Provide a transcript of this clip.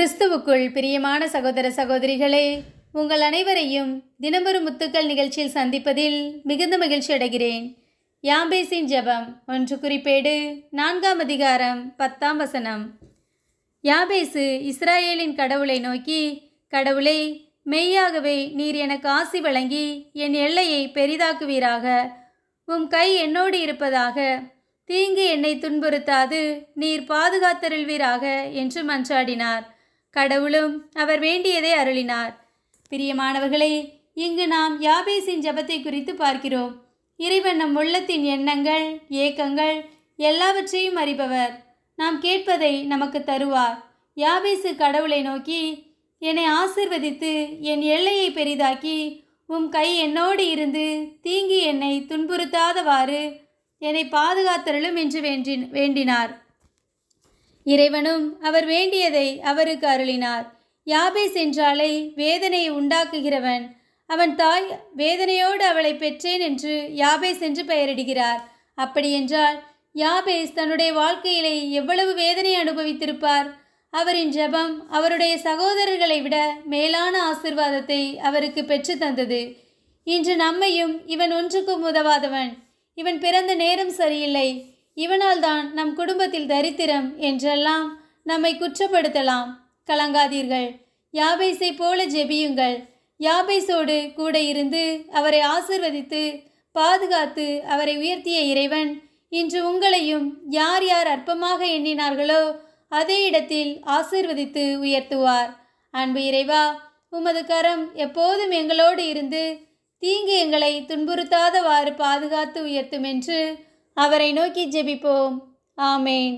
கிறிஸ்துவுக்குள் பிரியமான சகோதர சகோதரிகளே உங்கள் அனைவரையும் தினமொரு முத்துக்கள் நிகழ்ச்சியில் சந்திப்பதில் மிகுந்த மகிழ்ச்சி அடைகிறேன். யாம்பேசின் ஜெபம் ஒன்று குறிப்பேடு நான்காம் அதிகாரம் பத்தாம் வசனம். யாபேசு இஸ்ராயேலின் கடவுளை நோக்கி கடவுளே மெய்யாகவே நீர் எனக்கு ஆசி வழங்கி என் எல்லையை பெரிதாக்குவீராக. உம் கை என்னோடு இருப்பதாக. தீங்கு என்னை துன்புறுத்தாது. நீர் பாதுகாத்தருள்வீராக என்று மன்றாடினார். கடவுளும் அவர் வேண்டியதை அருளினார். பிரியமானவர்களே இங்கு நாம் யாபேசின் ஜெபத்தை குறித்து பார்க்கிறோம். இறைவன் நம் உள்ளத்தின் எண்ணங்கள் ஏக்கங்கள் எல்லாவற்றையும் அறிபவர். நாம் கேட்பதை நமக்கு தருவார். யாபேசு கடவுளை நோக்கி என்னை ஆசிர்வதித்து என் எல்லையை பெரிதாக்கி உம் கை என்னோடு இருந்து தீங்கி என்னை துன்புறுத்தாதவாறு என்னை பாதுகாத்தருளும் என்று வேண்டின் வேண்டினார். இறைவனும் அவர் வேண்டியதை அவருக்கு அருளினார். யாபேஸ் என்றாலே வேதனையை உண்டாக்குகிறவன். அவன் தாய் வேதனையோடு அவளை பெற்றேன் என்று யாபேஸ் என்று பெயரிடுகிறார். அப்படியென்றால் யாபேஸ் தன்னுடைய வாழ்க்கையிலே எவ்வளவு வேதனை அனுபவித்திருப்பார்? அவரின் ஜெபம் அவருடைய சகோதரர்களை விட மேலான ஆசிர்வாதத்தை அவருக்கு பெற்று தந்தது. இன்று நம்மையும் இவன் ஒன்றுக்கும் உதவாதவன். இவன் பிறந்த நேரம் சரியில்லை. இவனால் தான் நம் குடும்பத்தில் தரித்திரம் என்றெல்லாம் நம்மை குற்றப்படுத்தலாம். கலங்காதீர்கள். யாபைஸை போல ஜெபியுங்கள். யாபேசோடு கூட இருந்து அவரை ஆசிர்வதித்து பாதுகாத்து அவரை உயர்த்திய இறைவன் இன்று உங்களையும் யார் யார் அற்பமாக எண்ணினார்களோ அதே இடத்தில் ஆசிர்வதித்து உயர்த்துவார். அன்பு இறைவா உமது கரம் எப்போதும் எங்களோடு இருந்து தீங்கு எங்களை துன்புறுத்தாதவாறு பாதுகாத்து உயர்த்தும் என்று அவரை நோக்கி ஜெபிப்போம். ஆமேன்.